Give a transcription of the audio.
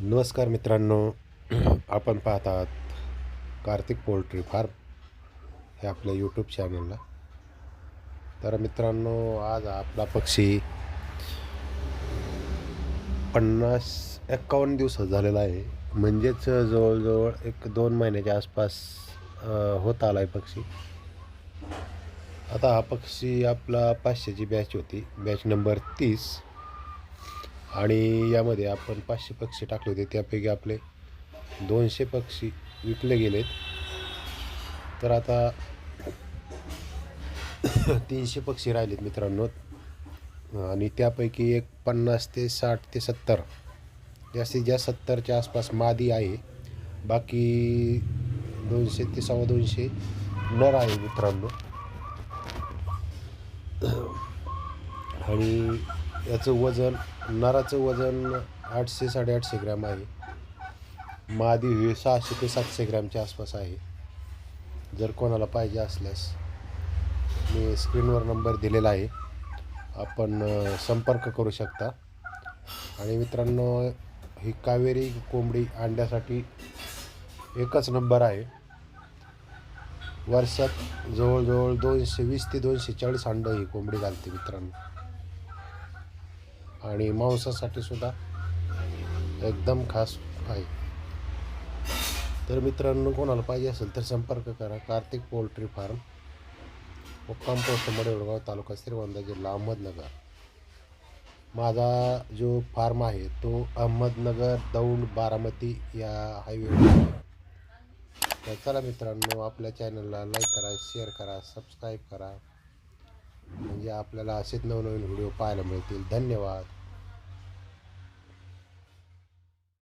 नमस्कार मित्रांनो आपण पाहतात कार्तिक पोल्ट्री फार्म हे आपल्या यूट्यूब चॅनलला तर मित्रांनो आज आपला पक्षी पन्नास एक्कावन्न दिवसात झालेला आहे. म्हणजेच जवळजवळ एक दोन महिन्याच्या आसपास होत आला आहे पक्षी. आता हा पक्षी आपला पाचशेची बॅच होती. बॅच नंबर तीस. आणि यामध्ये आपण पाचशे पक्षी टाकले होते. त्यापैकी आपले दोनशे पक्षी विकले गेलेत. तर आता तीनशे पक्षी राहिलेत मित्रांनो. आणि त्यापैकी एक पन्नास ते साठ ते सत्तर. जास्तीत जास्त सत्तरच्या आसपास मादी आहे. बाकी दोनशे ते सव्वा दोनशे नर आहे मित्रांनो. आणि याचं वजन नराचं वजन आठशे साडेआठशे ग्रॅम आहे. मादी हे सहाशे ते सातशे ग्रॅमच्या आसपास आहे. जर कोणाला पाहिजे असल्यास मी स्क्रीनवर नंबर दिलेला आहे. आपण संपर्क करू शकता. आणि मित्रांनो ही कावेरी कोंबडी अंड्यासाठी एकच नंबर आहे. वर्षात जवळजवळ दोनशे वीस ते दोनशे चाळीस अंडं ही कोंबडी घालते मित्रांनो. आणि मांसासाठी सुद्धा एकदम खास आहे. तर मित्रांनो कोणाला पाहिजे असेल तर संपर्क करा. कार्तिक पोल्ट्री फार्म मुक्काम पोस्ट मडेवडगाव तालुका श्रीवंदा जिल्हा अहमदनगर. माझा जो फार्म आहे तो अहमदनगर दौंड बारामती या हायवेवर तर चला मित्रांनो आपल्या चॅनलला लाईक करा शेअर करा सबस्क्राईब करा. म्हणजे आपल्याला असेच नवनवीन व्हिडिओ पाहायला मिळतील. धन्यवाद.